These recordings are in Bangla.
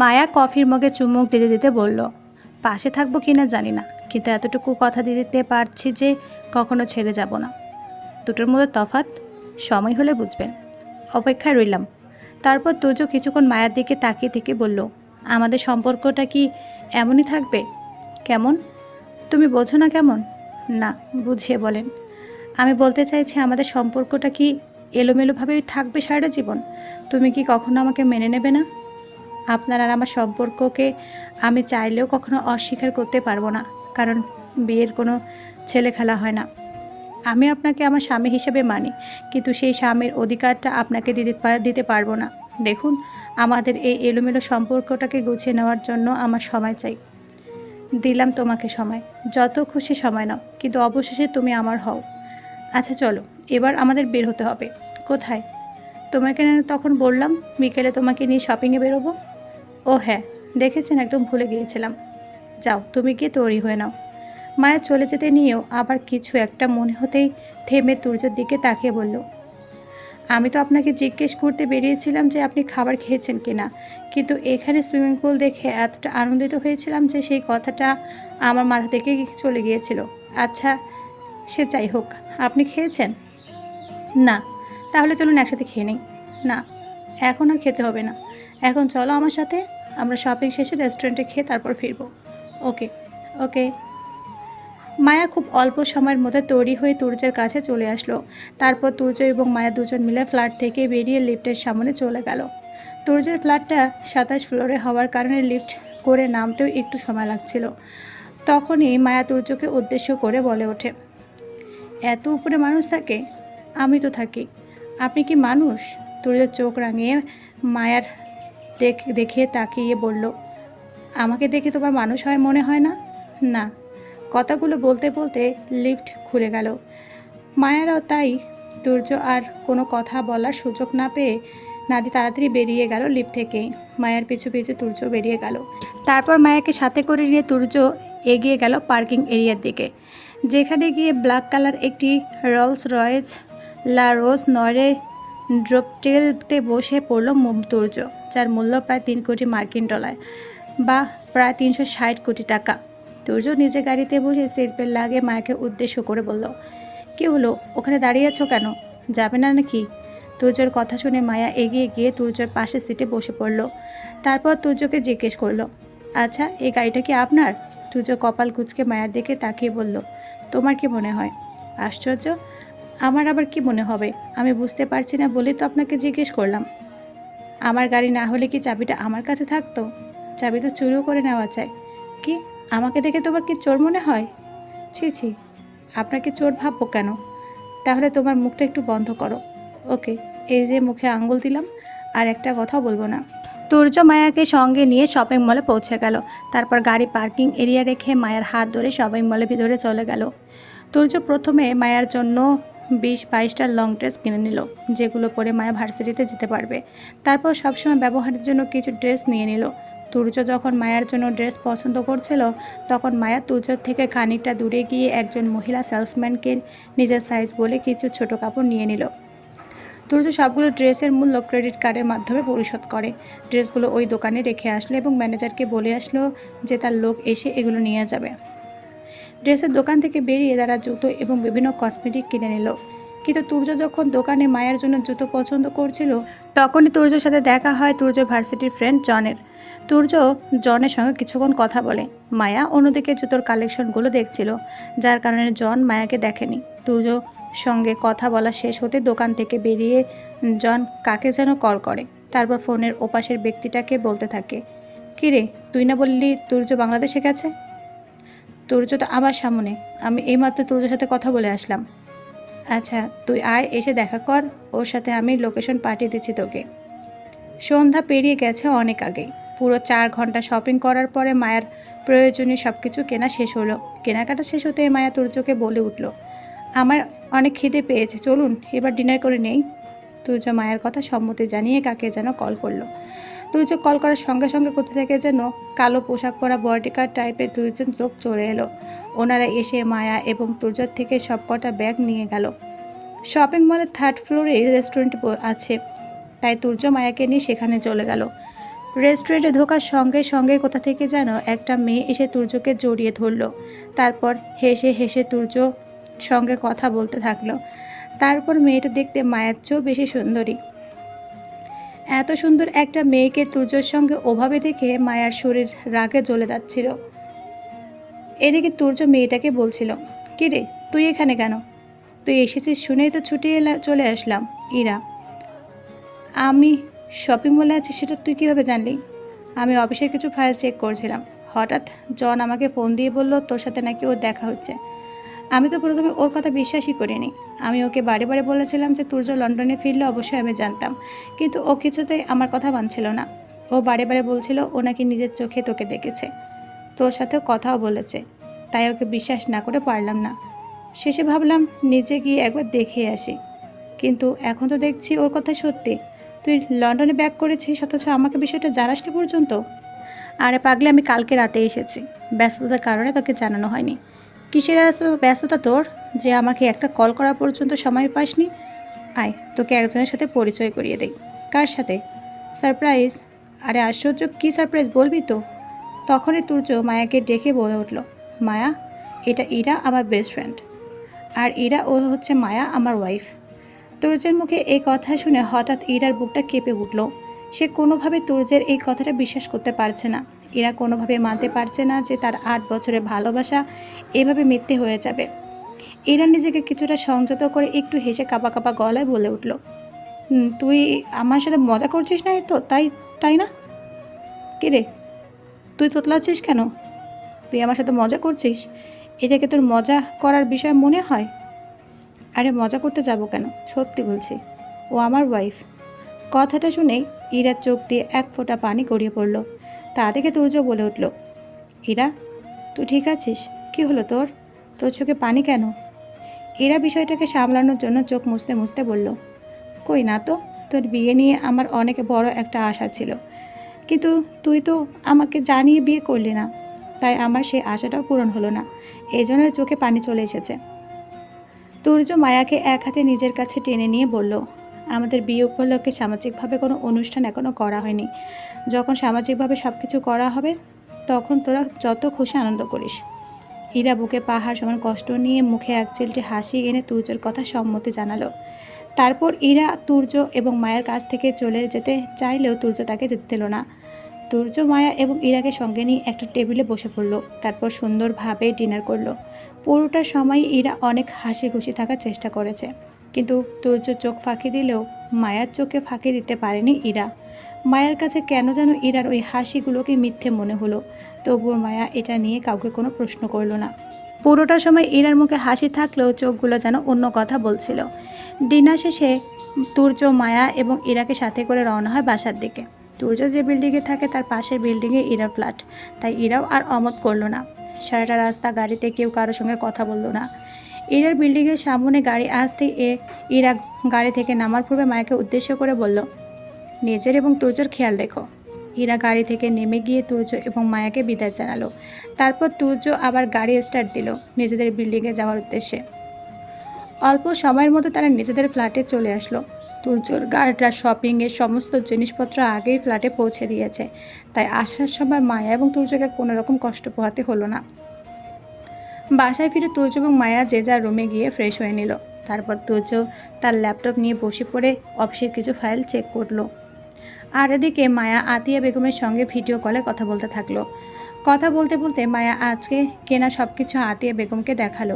মায়া কফির মগে চুমুক দিতে দিতে বলল, পাশে থাকব কি না জানি না, কিন্তু এতটুকু কথা দিতে পারছি যে কখনো ছেড়ে যাব না। দুটোর মধ্যে তফাৎ, সময় হলে বুঝবেন। অপেক্ষায় রইলাম। তারপর তুজো কিছুক্ষণ মায়ার দিকে তাকিয়ে থেকে বলল, আমাদের সম্পর্কটা কি এমনই থাকবে? কেমন? তুমি বোঝো না কেমন? না, বুঝিয়ে বলেন। আমি বলতে চাইছি আমাদের সম্পর্কটা কি এলোমেলোভাবেই থাকবে সারা জীবন? তুমি কি কখনো আমাকে মেনে নেবে না? আপনার আর আমার সম্পর্ককে আমি চাইলেও কখনো অস্বীকার করতে পারব না, কারণ বিয়ের কোনো ছেলে খেলা হয় না। আমি আপনাকে আমার স্বামী হিসেবে মানি, কিন্তু সেই স্বামীর অধিকারটা আপনাকে দিতে দিতে পারব না। দেখুন, আমাদের এই এলোমেলো সম্পর্কটাকে গুছিয়ে নেওয়ার জন্য আমার সময় চাই। দিলাম তোমাকে সময়, যত খুশি সময় নাও, কিন্তু অবশেষে তুমি আমার হও। আচ্ছা চলো, এবার আমাদের বের হতে হবে। কোথায়? তোমাকে তখন বললাম, বিকেলে তোমাকে নিয়ে শপিংয়ে বেরোবো? ও হ্যাঁ দেখেছেন একদম ভুলে গিয়েছিলাম। যাও, তুমি গিয়ে তৈরি হয়ে নাও। মায়া চলে যেতে নিয়েও আবার কিছু একটা মনে হতেই থেমে তুর্যের দিকে তাকিয়ে বলল, আমি তো আপনাকে জিজ্ঞেস করতে বেরিয়েছিলাম যে আপনি খাবার খেয়েছেন কিনা কিন্তু এখানে সুইমিং পুল দেখে এতটা আনন্দিত হয়েছিলাম যে সেই কথাটা আমার মাথা থেকে চলে গিয়েছিল। আচ্ছা সে যাই হোক, আপনি খেয়েছেন? না, তাহলে চলুন একসাথে খেয়ে নিই। না, এখন আর খেতে হবে না। এখন চলো আমার সাথে। আমরা শপিং শেষে রেস্টুরেন্টে খেয়ে তারপর ফিরবো। ওকে ওকে মায়া খুব অল্প সময়ের মধ্যে তৈরি হয়ে তুর্যের কাছে চলে আসলো। তারপর তুর্য এবং মায়া দুজন মিলে ফ্ল্যাট থেকে বেরিয়ে লিফটের সামনে চলে গেল। তুর্যের ফ্ল্যাটটা সাতাশ ফ্লোরে হওয়ার কারণে লিফট করে নামতেও একটু সময় লাগছিল। তখনই মায়া তুর্যকে উদ্দেশ্য করে বলে ওঠে, এত উপরে মানুষ থাকে, আমি তো থাকি। আপনি কি মানুষ? তুর্যের চোখ রাঙিয়ে মায়ার দেখ দেখে তাকিয়ে বলল, আমাকে দেখে তোমার মানুষ হয় মনে হয় না? না। কথাগুলো বলতে বলতে লিফট খুলে গেল। মায়ারাও তাই দুর্য আর কোনো কথা বলার সুযোগ না পেয়ে নাদি তাড়াতাড়ি বেরিয়ে গেল লিফট থেকেই মায়ার পিছু পিছু তুর্য বেরিয়ে গেল। তারপর মায়াকে সাথে করে নিয়ে তুর্য এগিয়ে গেল পার্কিং এরিয়ার দিকে। যেখানে গিয়ে ব্ল্যাক কালার একটি Rolls Royce La Rose Noire ড্রপটেলতে বসে পড়ল তুর্য যার মূল্য প্রায় তিন কোটি মার্কিন ডলার বা প্রায় তিনশো ষাট কোটি টাকা। তুর্য নিজে গাড়িতে বসে সিট বেল্ট লাগিয়ে মায়াকে উদ্দেশ্য করে বলল, কি হলো? ওখানে দাঁড়িয়ে আছো কেন? যাবে না নাকি? তুর্যর কথা শুনে মায়া এগিয়ে গিয়ে তুর্যর পাশে সিটে বসে পড়ল। তারপর তুর্যকে জিজ্ঞেস করল আচ্ছা এই গাড়িটা কি আপনার? তুর্য কপাল কুচকে মায়ার দিকে তাকিয়ে বলল, তোমার কি মনে হয়? আশ্চর্য! আমার আবার কি মনে হবে? আমি বুঝতে পারছি না বলেই তো আপনাকে জিজ্ঞেস করলাম। আমার গাড়ি না হলে কি চাবিটা আমার কাছে থাকতো? চাবি তো চুরিও করে নেওয়া যায়। কি? আমাকে দেখে তোমার কি চোর মনে হয়? ছি ছি, আপনাকে চোর ভাববো কেন? তাহলে তোমার মুখটা একটু বন্ধ করো। ওকে, এই যে মুখে আঙ্গুল দিলাম, আর একটা কথা বলব না। তুর্য মায়াকে সঙ্গে নিয়ে শপিং মলে পৌঁছে গেল। তারপর গাড়ি পার্কিং এরিয়া রেখে মায়ার হাত ধরে শপিং মলের ভিতরে চলে গেল। তুর্য প্রথমে মায়ার জন্য বিশ, বাইশটা লং ড্রেস কিনে নিল, যেগুলো পরে মায়া ভার্সিটিতে যেতে পারবে। তারপর সবসময় ব্যবহারের জন্য কিছু ড্রেস নিয়ে নিল। তুর্য যখন মায়ার জন্য ড্রেস পছন্দ করছিল, তখন মায়া তুর্যর থেকে খানিকটা দূরে গিয়ে একজন মহিলা সেলসম্যানকে নিজের সাইজ বলে কিছু ছোট কাপড় নিয়ে নিল। তুর্য সবগুলো ড্রেসের মূল্য ক্রেডিট কার্ডের মাধ্যমে পরিশোধ করে। ড্রেসগুলো ওই দোকানে রেখে আসলো এবং ম্যানেজারকে বলে আসলো যে তার লোক এসে এগুলো নিয়ে যাবে। ড্রেসের দোকান থেকে বেরিয়ে তারা জুতো এবং বিভিন্ন কসমেটিক কিনে নিল। কিন্তু তুর্য যখন দোকানে মায়ের জন্য জুতো পছন্দ করছিল, তখনই তুর্যর সাথে দেখা হয় তুর্য ভার্সিটির ফ্রেন্ড জনের। তুর্য জনের সঙ্গে কিছুক্ষণ কথা বলে। মায়া অন্যদিকে জুতোর কালেকশনগুলো দেখছিল, যার কারণে জন মায়াকে দেখেনি। তুর্য সঙ্গে কথা বলা শেষ হতে দোকান থেকে বেরিয়ে জন কাকে যেন কল করে। তারপর ফোনের ওপাশের ব্যক্তিটাকে বলতে থাকে, কিরে, তুই না বললি তুর্য বাংলাদেশে গেছে? তুর্য তো আমার সামনে। আমি এইমাত্র তুর্যের সাথে কথা বলে আসলাম। আচ্ছা তুই আয়, এসে দেখা কর। ওর সাথে আমি লোকেশন পাঠিয়ে দিচ্ছি তোকে। সন্ধ্যা পেরিয়ে গেছে অনেক আগেই। পুরো চার ঘণ্টা শপিং করার পরে মায়ার প্রয়োজনীয় সব কিছু কেনা শেষ হলো। কেনাকাটা শেষ হতে মায়া তুর্যকে বলে উঠল, আমার অনেক খিদে পেয়েছে, চলুন, এবার ডিনার করে নেই। তুর্য মায়ের কথা সম্মতি জানিয়ে কাকে যেন কল করল। তুর্য কল করার সঙ্গে সঙ্গে কোথা থেকে যেন কালো পোশাক পরা বডিকার টাইপের দুইজন লোক চলে এলো। ওনারা এসে মায়া এবং তুর্যর থেকে সবকটা ব্যাগ নিয়ে গেল। শপিং মলের থার্ড ফ্লোরে রেস্টুরেন্ট আছে। তাই তুর্য মায়াকে নিয়ে সেখানে চলে গেল। রেস্টুরেন্টে ঢোকার সঙ্গে সঙ্গে কোথা থেকে যেন একটা মেয়ে এসে তুর্যকে জড়িয়ে ধরলো। তারপর হেসে হেসে তুর্য সঙ্গে কথা বলতে থাকল। তারপর মেয়েটা দেখতে মায়ের চেয়েও বেশি সুন্দরী। এত সুন্দর একটা মেয়েকে তুর্যর সঙ্গে ওভাবে দেখে মায়ার শরীর রাগে জ্বলে যাচ্ছিল। এদিকে তুর্য মেয়েটাকে বলছিল, কি রে, তুই এখানে কেন? তুই এসেছিস শুনেই তো ছুটে এলা, চলে আসলাম, ইরা। আমি শপিং মলে আছি, সেটা তুই কীভাবে জানলি? আমি অফিসের কিছু ফাইল চেক করছিলাম। হঠাৎ জন আমাকে ফোন দিয়ে বলল, তোর সাথে নাকি ওর দেখা হচ্ছে। আমি তো প্রথমে ওর কথা বিশ্বাসই করিনি। আমি ওকে বারে বারে বলেছিলাম যে তুর্য লন্ডনে ফিরলে অবশ্যই আমি জানতাম। কিন্তু ও কিছুতেই আমার কথা মানছিল না। ও বারে বারে বলছিল ও নাকি নিজের চোখে তোকে দেখেছে। তোর সাথেও কথাও বলেছে। তাই ওকে বিশ্বাস না করে পারলাম না। শেষে ভাবলাম নিজে গিয়ে একবার দেখে আসি। কিন্তু এখন তো দেখছি ওর কথা সত্যি। তুই লন্ডনে ব্যাক করেছিস, অথচ আমাকে বিষয়টা জানাসটা পর্যন্ত? আরে পাগলে, আমি কালকে রাতে এসেছি। ব্যস্ততার কারণে তোকে জানানো হয়নি। কিসের ব্যস্ত- ব্যস্ততা তোর? যে আমাকে একটা কল করা পর্যন্ত সময় পাসনি? আয়, তোকে একজনের সাথে পরিচয় করিয়ে দেই। কার সাথে? সারপ্রাইজ আরে আশ্চর্য, কী সারপ্রাইজ বলবি তো? তখনই তুর্য মায়াকে ডেকে বলে উঠল, মায়া, এটা ইরা আমার বেস্ট ফ্রেন্ড আর ইরা ও হচ্ছে মায়া আমার ওয়াইফ তুর্যের মুখে এই কথা শুনে হঠাৎ ইরার বুকটা কেঁপে উঠল। সে কোনোভাবে তুর্যের এই কথাটা বিশ্বাস করতে পারছে না। এরা কোনোভাবে মানতে পারছে না যে তার আট বছরের ভালোবাসা এভাবে মিথ্যে হয়ে যাবে। এরা নিজেকে কিছুটা সংযত করে একটু হেসে কাপা কাপা গলায় বলে উঠল তুই আমার সাথে মজা করছিস না তো, তাই তাই না? কে রে? তুই তোতলাচ্ছিস কেন? তুই আমার সাথে মজা করছিস? এটাকে তোর মজা করার বিষয় মনে হয়? আরে, মজা করতে যাব কেন? সত্যি বলছি। ও আমার ওয়াইফ কথাটা শুনেই ইরার চোখ দিয়ে এক ফোঁটা পানি গড়িয়ে পড়ল। তা দেখে তুর্য বলে উঠল, ইরা, তুই ঠিক আছিস? কি হলো তোর? তোর চোখে পানি কেন? এরা বিষয়টাকে সামলানোর জন্য চোখ মুছতে মুছতে বলল, কই না তো, তোর বিয়ে নিয়ে আমার অনেক বড় একটা আশা ছিল। কিন্তু তুই তো আমাকে জানিয়ে বিয়ে করলি না, তাই আমার সেই আশাটাও পূরণ হলো না। এই জন্য চোখে পানি চলে এসেছে। তুর্য মায়াকে এক হাতে নিজের কাছে টেনে নিয়ে বলল আমাদের বিয়ে উপলক্ষে সামাজিকভাবে কোনো অনুষ্ঠান এখনও করা হয়নি। যখন সামাজিকভাবে সব কিছু করা হবে, তখন তোরা যত খুশি আনন্দ করিস। হীরা বুকে পাহাড় সমান কষ্ট নিয়ে মুখে এক চিলটি হাসি এনে তুর্যর কথা সম্মতি জানালো। তারপর ইরা তুর্য এবং মায়ের কাছ থেকে চলে যেতে চাইলেও তুর্য তাকে যেতে দিল না। তুর্য, মায়া এবং ইরাকে সঙ্গে নিয়ে একটা টেবিলে বসে পড়ল। তারপর সুন্দরভাবে ডিনার করল। পুরোটা সময় ইরা অনেক হাসি খুশি থাকার চেষ্টা করেছে। কিন্তু তুর্য চোখ ফাঁকি দিলেও মায়ার চোখে ফাঁকি দিতে পারেনি ইরা। মায়ের কাছে কেন যেন ইরার ওই হাসিগুলোকে মিথ্যে মনে হলো। তবুও মায়া এটা নিয়ে কাউকে কোনো প্রশ্ন করল না। পুরোটা সময় ইরার মুখে হাসি থাকলেও চোখগুলো যেন অন্য কথা বলছিল। ডিনার শেষে তুর্য, মায়া এবং ইরাকে সাথে করে রওনা হয় বাসার দিকে। তুর্য যে বিল্ডিংয়ে থাকে তার পাশের বিল্ডিংয়ে ইরার ফ্ল্যাট। তাই ইরাও আর অমত করল না। সারাটা রাস্তা গাড়িতে কেউ কারোর সঙ্গে কথা বলল না। ইরার বিল্ডিংয়ের সামনে গাড়ি আসতেই এ ইরা গাড়ি থেকে নামার পূর্বে মায়াকে উদ্দেশ্য করে বলল, নিজের এবং তুর্যর খেয়াল রেখো। ইরা গাড়ি থেকে নেমে গিয়ে তুর্য এবং মায়াকে বিদায় জানালো। তারপর তুর্য আবার গাড়ি স্টার্ট দিল নিজেদের বিল্ডিংয়ে যাওয়ার উদ্দেশ্যে। অল্প সময়ের মধ্যে তারা নিজেদের ফ্ল্যাটে চলে আসলো। তুর্যর গার্ডরা শপিংয়ের সমস্ত জিনিসপত্র আগেই ফ্ল্যাটে পৌঁছে দিয়েছে। তাই আসার সময় মায়া এবং তুর্যকে কোনো রকম কষ্ট পোহাতে হলো না। বাসায় ফিরে তুর্য এবং মায়া যে যার রুমে গিয়ে ফ্রেশ হয়ে নিল। তারপর তুর্য তার ল্যাপটপ নিয়ে বসে পড়ে অফিসের কিছু ফাইল চেক করল। আর এদিকে মায়া আতিয়া বেগমের সঙ্গে ভিডিও কলে কথা বলতে থাকল। কথা বলতে বলতে মায়া আজকে কেনা সব কিছু আতিয়া বেগমকে দেখাল।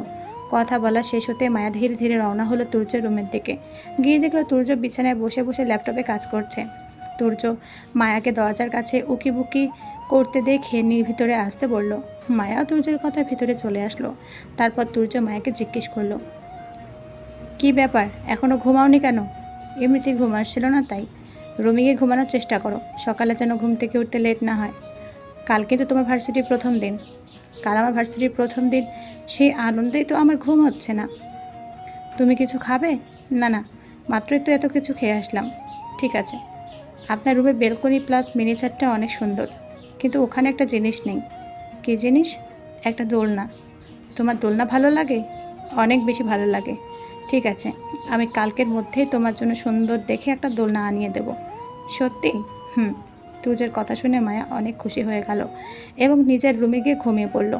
কথা বলা শেষ হতে মায়া ধীরে ধীরে রওনা হলো তুর্যের রুমের দিকে। গিয়ে দেখল তুর্য বিছানায় বসে বসে ল্যাপটপে কাজ করছে। তুর্য মায়াকে দরজার কাছে উকি বুকি করতে দেখে নির ভিতরে আসতে বলল, মায়া তুর্যের কথা ভিতরে চলে আসলো। তারপর তুর্য মায়াকে জিজ্ঞেস করল, কি ব্যাপার? এখনও ঘুমাওনি কেন? এমনিতে ঘুম আসছিল না তাই। রুমে গিয়ে ঘুমানোর চেষ্টা করো। সকালে যেন ঘুম থেকে উঠতে লেট না হয়। কাল কিন্তু তোমার ভার্সিটির প্রথম দিন। কাল আমার ভার্সিটির প্রথম দিন। সেই আনন্দেই তো আমার ঘুম হচ্ছে না। তুমি কিছু খাবে? না না। মাত্রই তো এত কিছু খেয়ে আসলাম। ঠিক আছে। আপনার রুমের বেলকনি প্লাস মিনিচারটা অনেক সুন্দর। কিন্তু ওখানে একটা জিনিস নেই। কী জিনিস? একটা দোলনা। তোমার দোলনা ভালো লাগে? অনেক বেশি ভালো লাগে। ঠিক আছে, আমি কালকের মধ্যেই তোমার জন্য সুন্দর দেখে একটা দোলনা আনিয়ে দেব। সত্যি? হুম। তুর্যের কথা শুনে মায়া অনেক খুশি হয়ে গেল এবং নিজের রুমে গিয়ে ঘুমিয়ে পড়ল।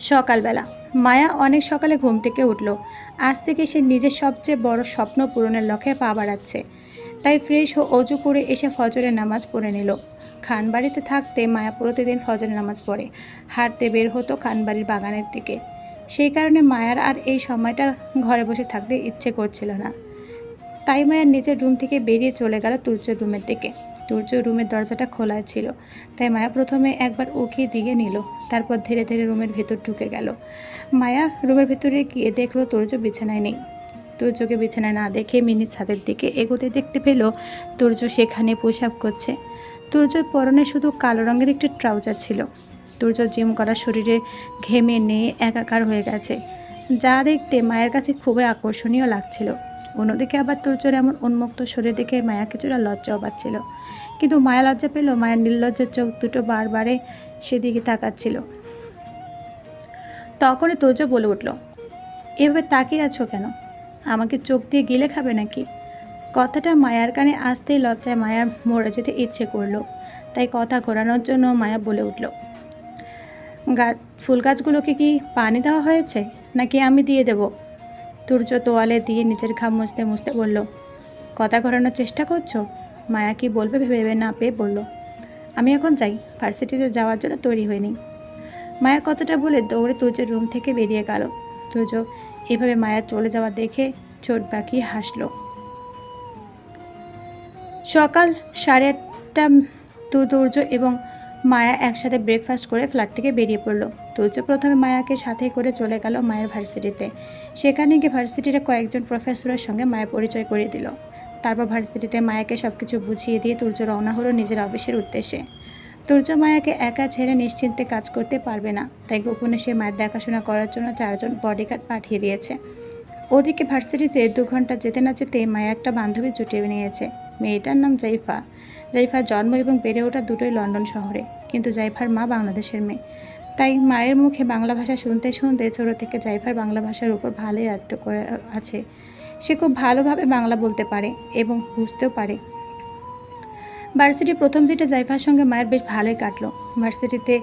সকালবেলা। মায়া অনেক সকালে ঘুম থেকে উঠল। আজ থেকে সে নিজের সবচেয়ে বড় স্বপ্ন পূরণের লক্ষ্যে পা বাড়াচ্ছে। তাই ফ্রেশ ও অজু করে এসে ফজরের নামাজ পড়ে নিল। খানবাড়িতে থাকতে মায়া প্রতিদিন ফজরের নামাজ পড়ে। হাঁটতে বের হতো খানবাড়ির বাগানের দিকে। সেই কারণে মায়ার আর এই সময়টা ঘরে বসে থাকতে ইচ্ছে করছিল না। তাই মায়ার নিজের রুম থেকে বেরিয়ে চলে গেল তুর্যর রুমের দিকে। তুর্য রুমের দরজাটা খোলা ছিল। তাই মায়া প্রথমে একবার ওকে দিয়ে নিল। তারপর ধীরে ধীরে রুমের ভেতর ঢুকে গেল। মায়া রুমের ভেতরে গিয়ে দেখল তুর্য বিছানায় নেই। তুর্যকে বিছানায় না দেখে মিনি ছাদের দিকে এগোতে দেখতে পেল তুর্য সেখানে পোশাক করছে। তুর্যর পরনে শুধু কালো রঙের একটি ট্রাউজার ছিল। তুর্য জিম করা শরীরে ঘেমে নিয়ে একাকার হয়ে গেছে, যা দেখতে মায়ের কাছে খুবই আকর্ষণীয় লাগছিল। অন্যদিকে আবার তুর্যর এমন উন্মুক্ত শরীর দেখে মায়া কিছুটা লজ্জাও পাচ্ছিল। কিন্তু মায়া লজ্জা পেল মায়ের নির্লজ্জের চোখ দুটো বারবারে সেদিকে তাকাচ্ছিল। তখনই তুর্য বলে উঠল, এভাবে তাকিয়ে আছো কেন? আমাকে চোখ দিয়ে গিলে খাবে নাকি? কথাটা মায়ার কানে আসতেই লজ্জায় মায়া মরে যেতে ইচ্ছে করল। তাই কথা ঘোরানোর জন্য মায়া বলে উঠল গাছ ফুল গাছগুলোকে কি পানি দেওয়া হয়েছে? নাকি আমি দিয়ে দেব? তুর্য তোয়ালে দিয়ে নিজের ঘাম মুছতে মুছতে বলল, কথা ঘোরানোর চেষ্টা করছ? মায়া কি বলবে ভেবে না পেয়ে বলল, আমি এখন যাই, ভার্সিটিতে যাওয়ার জন্য তৈরি হইনি। মায়া কথাটা বলে দৌড়ে তুর্যের রুম থেকে বেরিয়ে গেল। তুর্য এভাবে মায়া চলে যাওয়া দেখে চোট বাঁকিয়ে হাসলো। সকাল সাড়ে আটটা তু তুর্য এবং মায়া একসাথে ব্রেকফাস্ট করে ফ্ল্যাট থেকে বেরিয়ে পড়ল। তুর্য প্রথমে মায়াকে সাথে করে চলে গেল মায়ের ভার্সিটিতে সেখানে গিয়ে ভার্সিটির কয়েকজন প্রফেসরের সঙ্গে মায়ের পরিচয় করিয়ে দিল। তারপর ভার্সিটিতে মায়াকে সব কিছু বুঝিয়ে দিয়ে তুর্য রওনা হলো নিজের অফিসের উদ্দেশ্যে। তুর্য মায়াকে একা ছেড়ে নিশ্চিন্তে কাজ করতে পারবে না, তাই গোপনে সে মায়ের দেখাশোনা করার জন্য চারজন বডিগার্ড পাঠিয়ে দিয়েছে। ওদিকে ভার্সিটিতে দু ঘণ্টা যেতে না যেতে মায়া একটা বান্ধবী জুটিয়ে নিয়েছে। মেয়েটার নাম জাইফা। জাইফার জন্ম এবং বেড়ে ওঠা দুটোই লন্ডন শহরে, কিন্তু জাইফার মা বাংলাদেশের মেয়ে। তাই মায়ের মুখে বাংলা ভাষা শুনতে শুনতে ছোটো থেকে জাইফার বাংলা ভাষার উপর ভালোই আয়ত্ত করে আছে। সে খুব ভালোভাবে বাংলা বলতে পারে এবং বুঝতেও পারে। ভার্সিটি প্রথম দিনটা জাইফার সঙ্গে মায়ের বেশ ভালোই কাটলো। ভার্সিটিতে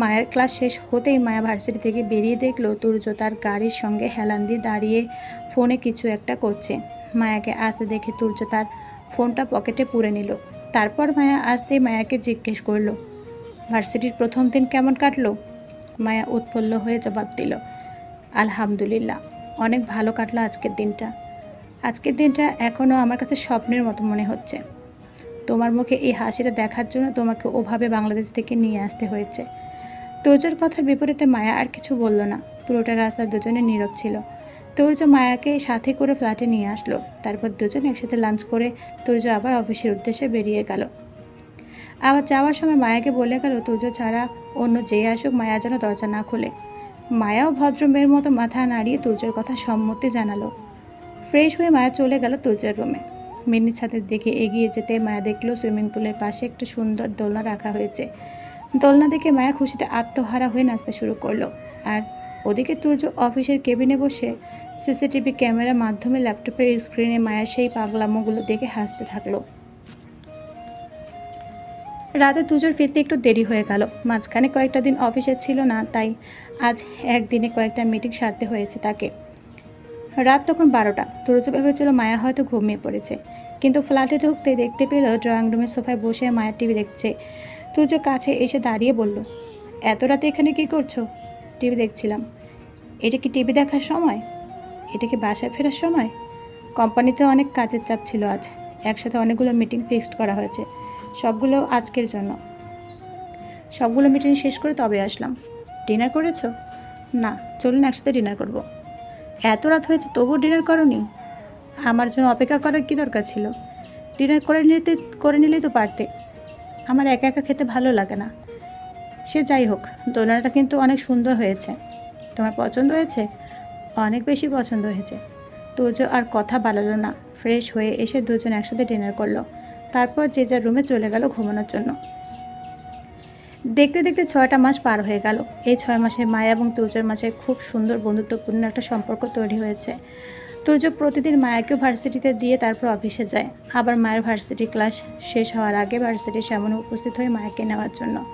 মায়ের ক্লাস শেষ হতেই মায়া ভার্সিটি থেকে বেরিয়ে দেখল তুর্য তার গাড়ির সঙ্গে হেলান দিয়ে দাঁড়িয়ে ফোনে কিছু একটা করছে। মায়াকে আসতে দেখে তুর্য তার ফোনটা পকেটে পুরে নিল। তারপর মায়া আসতেই মায়াকে জিজ্ঞেস করল, ভার্সিটির প্রথম দিন কেমন কাটলো? মায়া উৎফুল্ল হয়ে জবাব দিল, আলহামদুলিল্লাহ, অনেক ভালো কাটলো আজকের দিনটা। আজকের দিনটা এখনও আমার কাছে স্বপ্নের মতো মনে হচ্ছে। তোমার মুখে এই হাসিটা দেখার জন্য তোমাকে ওভাবে বাংলাদেশ থেকে নিয়ে আসতে হয়েছে। তোজোর কথার বিপরীতে মায়া আর কিছু বলল না। পুরোটা রাস্তা দুজনে নীরব ছিল। তুর্য মায়াকে সাথে করে ফ্ল্যাটে নিয়ে আসলো। তারপর দুজন একসাথে লাঞ্চ করে তুর্য আবার অফিসের উদ্দেশ্যে বেরিয়ে গেল। আবার যাওয়ার সময় মায়াকে বলে গেল তুর্য ছাড়া অন্য যে আসুক, মায়া যেন দরজা না খুলে। মায়াও ভদ্র মেয়ের মতো মাথা নাড়িয়ে তুর্যর কথা সম্মতি জানালো। ফ্রেশ হয়ে মায়া চলে গেল তুর্যের রুমে। মিনির ছাদের দিকে এগিয়ে যেতে মায়া দেখল, সুইমিং পুলের পাশে একটা সুন্দর দোলনা রাখা হয়েছে। দোলনা দেখে মায়া খুশিতে আত্মহারা হয়ে নাচতে শুরু করল। আর ওদিকে তুর্য অফিসের কেবিনে বসে সিসিটিভি ক্যামেরার মাধ্যমে ল্যাপটপের স্ক্রিনে মায়া সেই পাগলামোগুলো দেখে হাসতে থাকল। রাতে দুজন ফিরতে একটু দেরি হয়ে গেল। মাঝখানে কয়েকটা দিন অফিসে ছিল না, তাই আজ একদিনে কয়েকটা মিটিং সারতে হয়েছে তাকে। রাত তখন বারোটা। তুরজ ভেবেছিল মায়া হয়তো ঘুমিয়ে পড়েছে। কিন্তু ফ্ল্যাটে ঢুকতে দেখতে পেল ড্রয়িং রুমের সোফায় বসে মায়ের টিভি দেখছে। তুর্য কাছে এসে দাঁড়িয়ে বলল, এত রাতে এখানে কি করছ? টিভি দেখছিলাম। এটা কি টিভি দেখার সময়? এটা কি বাসায় ফেরার সময়? কোম্পানিতে অনেক কাজের চাপ ছিল আজ। একসাথে অনেকগুলো মিটিং ফিক্সড করা হয়েছে। সবগুলো আজকের জন্য। সবগুলো মিটিং শেষ করে তবে আসলাম। ডিনার করেছ? না, চলুন একসাথে ডিনার করব। এত রাত হয়েছে, তবুও ডিনার করনি? আমার জন্য অপেক্ষা করার কী দরকার ছিল? ডিনার করে নিতে, করে নিলেই তো পারতে। আমার একা একা খেতে ভালো লাগে না। সে যাই হোক, দোলনাটা কিন্তু অনেক সুন্দর হয়েছে। তোমার পছন্দ হয়েছে? অনেক বেশি পছন্দ হয়েছে। তুজ আর কথা বাড়ালো না। ফ্রেশ হয়ে এসে দুজন একসাথে ডিনার করল। তারপর যে যার রুমে চলে গেল ঘুমানোর জন্য। দেখতে দেখতে ছয়টা মাস পার হয়ে গেল। এই ছয় মাসে মায়া এবং তুর্যের মাঝে খুব সুন্দর বন্ধুত্বপূর্ণ একটা সম্পর্ক তৈরি হয়েছে। তুর্য প্রতিদিন মায়াকেও ভার্সিটিতে দিয়ে তারপর অফিসে যায়। আবার মায়ের ভার্সিটি ক্লাস শেষ হওয়ার আগে ভার্সিটির সামনে উপস্থিত হয়ে মায়াকে নেওয়ার জন্য।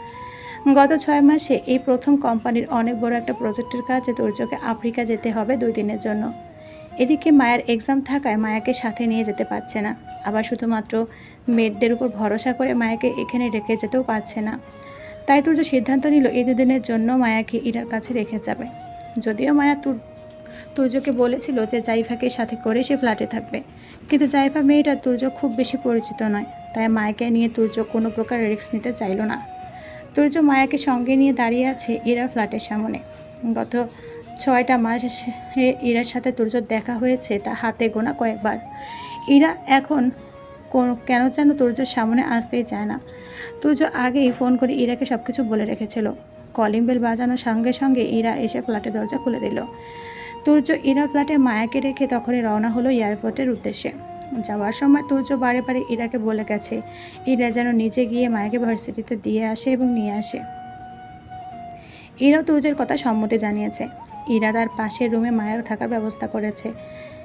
গত ছয় মাসে এই প্রথম কোম্পানির অনেক বড় একটা প্রজেক্টের কাজে তুর্যকে আফ্রিকা যেতে হবে দুই দিনের জন্য। এদিকে মায়ের এক্সাম থাকায় মায়াকে সাথে নিয়ে যেতে পারছে না। আবার শুধুমাত্র মেয়েদের উপর ভরসা করে মায়াকে এখানে রেখে যেতেও পারছে না। তাই তুর্য সিদ্ধান্ত নিল এই দুদিনের জন্য মায়াকে ইরার কাছে রেখে যাবে। যদিও মায়া তুর, তুর্যকে বলেছিল যে জাইফাকে সাথে করে সে ফ্ল্যাটে থাকবে। কিন্তু জাইফা মেয়েটা তুর্য খুব বেশি পরিচিত নয়। তাই মায়াকে নিয়ে তুর্য কোনো প্রকার রিস্ক নিতে চাইল না। তুর্য মায়াকে সঙ্গে নিয়ে দাঁড়িয়ে আছে ইরার ফ্ল্যাটের সামনে। গত ছয়টা মাস সে ইরার সাথে তুর্যর দেখা হয়েছে, তা হাতে গোনা কয়েকবার। ইরা এখন কেন যেন তুর্যর সামনে আসতেই চায় না। তুর্য আগেই ফোন করে ইরাকে সব কিছু বলে রেখেছিল। কলিং বেল বাজানোর সঙ্গে সঙ্গে ইরা এসে ফ্ল্যাটের দরজা খুলে দিল। তুর্য ইরা ফ্ল্যাটে মায়াকে রেখে তখনই রওনা হলো এয়ারপোর্টের উদ্দেশ্যে। যাওয়ার সময় তুর্য বারে বারে ইরাকে বলে গেছে, ইরা যেন নিজে গিয়ে মায়াকে ভার্সিটিতে দিয়ে আসে এবং নিয়ে আসে। ইরাও তুর্যের কথা সম্মতি জানিয়েছে। ইরা তার পাশের রুমে মায়ার থাকার ব্যবস্থা করেছে।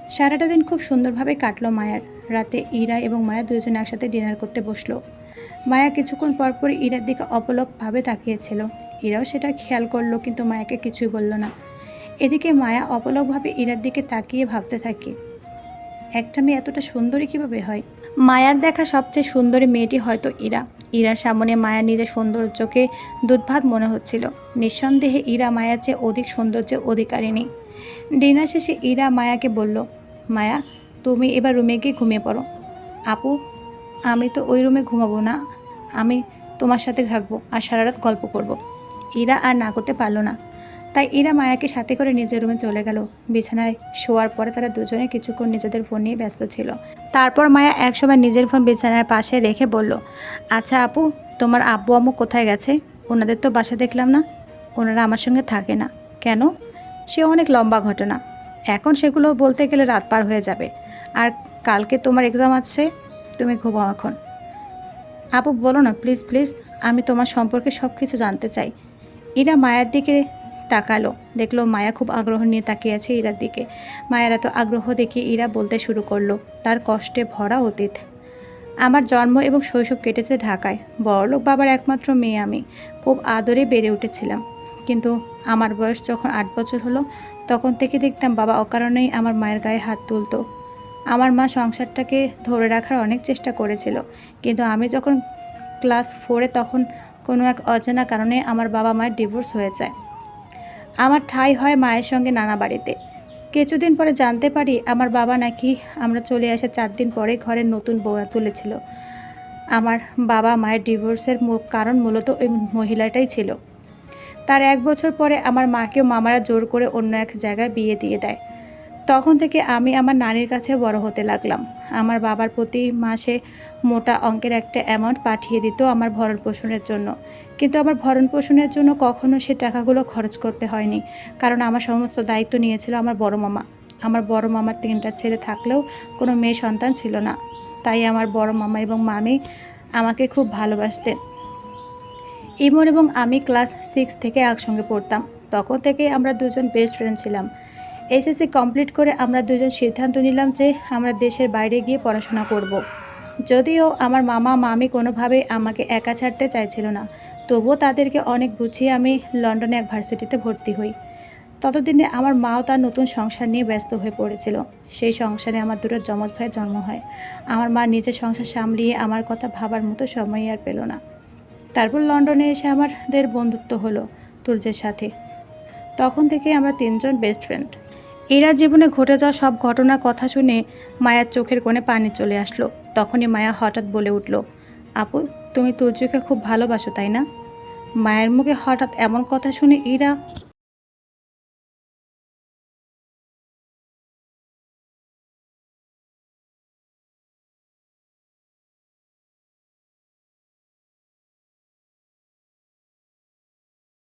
সারাটা দিন খুব সুন্দরভাবে কাটলো মায়ার। রাতে ইরা এবং মায়া দুজন একসাথে ডিনার করতে বসল। মায়া কিছুক্ষণ পর পর ইরার দিকে অপলকভাবে তাকিয়েছিল। ইরাও সেটা খেয়াল করল, কিন্তু মায়াকে কিছুই বলল না। এদিকে মায়া অপলকভাবে ইরার দিকে তাকিয়ে ভাবতে থাকে। একটা মেয়ে এতটা সুন্দরী কীভাবে হয়? মায়ার দেখা সবচেয়ে সুন্দরী মেয়েটি হয়তো ইরা। ইরা সামনে মায়া নিজের সৌন্দর্যকে দুধভাত মনে হচ্ছিল। নিঃসন্দেহে ইরা মায়ার চেয়ে অধিক সৌন্দর্যের অধিকারিণী। ডিনার শেষে ইরা মায়াকে বলল, মায়া, তুমি এবার রুমে গিয়ে ঘুমিয়ে পড়ো। আপু, আমি তো ওই রুমে ঘুমাবো না। আমি তোমার সাথে থাকব আর সারা রাত গল্প করব। ইরা আর না করতে পারল না। তাই ইরা মায়াকে সাথে করে নিজের রুমে চলে গেল। বিছানায় শোয়ার পরে তারা দুজনে কিছুক্ষণ নিজেদের ফোন নিয়ে ব্যস্ত ছিল। তারপর মায়া একসময় নিজের ফোন বিছানার পাশে রেখে বলল আচ্ছা আপু, তোমার আব্বু আম্মু কোথায় গেছে? ওনাদের তো বাসা দেখলাম না। ওনারা আমার সঙ্গে থাকে না। কেন? সে অনেক লম্বা ঘটনা। এখন সেগুলো বলতে গেলে রাত পার হয়ে যাবে। আর কালকে তোমার এক্সাম আছে, তুমি ঘুমাও এখন। আপু, বলো না, প্লিজ প্লিজ, আমি তোমার সম্পর্কে সব কিছু জানতে চাই। ইরা মায়ের দিকে তাকালো। দেখল মায়া খুব আগ্রহ নিয়ে তাকিয়ে আছে ইরার দিকে। মায়ের এত আগ্রহ দেখে ইরা বলতে শুরু করল, তার কষ্টে ভরা অতীত। আমার জন্ম এবং শৈশব কেটেছে ঢাকায়। বড়লোক বাবার একমাত্র মেয়ে আমি। খুব আদরে বেড়ে উঠেছিলাম। কিন্তু আমার বয়স যখন আট বছর হলো, তখন থেকে দেখতাম বাবা অকারণেই আমার মায়ের গায়ে হাত তুলতো। আমার মা সংসারটাকে ধরে রাখার অনেক চেষ্টা করেছিল। কিন্তু আমি যখন ক্লাস ফোরে তখন কোনো এক অজানা কারণে আমার বাবা মায়ের ডিভোর্স হয়ে যায়। আমার ঠাঁই হয় মায়ের সঙ্গে নানা বাড়িতে। কিছুদিন পরে জানতে পারি আমার বাবা নাকি আমরা চলে আসে চার দিন পরে ঘরের নতুন বউয়া তুলেছিল। আমার বাবা মায়ের ডিভোর্সের কারণ মূলত ওই মহিলাটাই ছিল। তার এক বছর পরে আমার মাকেও মামারা জোর করে অন্য এক জায়গায় বিয়ে দিয়ে দেয়। তখন থেকে আমি আমার নানির কাছে বড় হতে লাগলাম। আমার বাবার প্রতি মাসে মোটা অঙ্কের একটা অ্যামাউন্ট পাঠিয়ে দিত আমার ভরণ পোষণের জন্য। কিন্তু আমার ভরণ পোষণের জন্য কখনো সে টাকাগুলো খরচ করতে হয়নি। কারণ আমার সমস্ত দায়িত্ব নিয়েছিল আমার বড় মামা। আমার বড় মামার তিনটা ছেলে থাকলেও কোনো মেয়ে সন্তান ছিল না। তাই আমার বড় মামা এবং মামি আমাকে খুব ভালোবাসতেন। ইমন এবং আমি ক্লাস সিক্স থেকে একসঙ্গে পড়তাম। তখন থেকে আমরা দুজন বেস্ট ফ্রেন্ড ছিলাম। এসএসসি কমপ্লিট করে আমরা দুজন সিদ্ধান্ত নিলাম যে আমরা দেশের বাইরে গিয়ে পড়াশোনা করব। যদিও আমার মামা মামি কোনোভাবেই আমাকে একা ছাড়তে চাইছিল না। তবুও তাদেরকে অনেক বুঝিয়ে আমি লন্ডনে এক ভার্সিটিতে ভর্তি হই। ততদিনে আমার মাও তার নতুন সংসার নিয়ে ব্যস্ত হয়ে পড়েছিল। সেই সংসারে আমার দুটো যমজ ভাইয়ের জন্ম হয়। আমার মা নিজের সংসার সামলিয়ে আমার কথা ভাবার মতো সময় আর পেল না। তারপর লন্ডনে এসে আমাদের বন্ধুত্ব হলো তুর্যের সাথে। তখন থেকে আমরা তিনজন বেস্ট ফ্রেন্ড এরা জীবনে ঘটে যাওয়া সব ঘটনার কথা শুনে মায়ার চোখের কোণে পানি চলে আসলো। তখনই মায়া হঠাৎ বলে উঠল, আপু, তুমি তুর্যকে খুব ভালোবাসো, তাই না? মায়ের মুখে হঠাৎ এমন কথা শুনে ইরা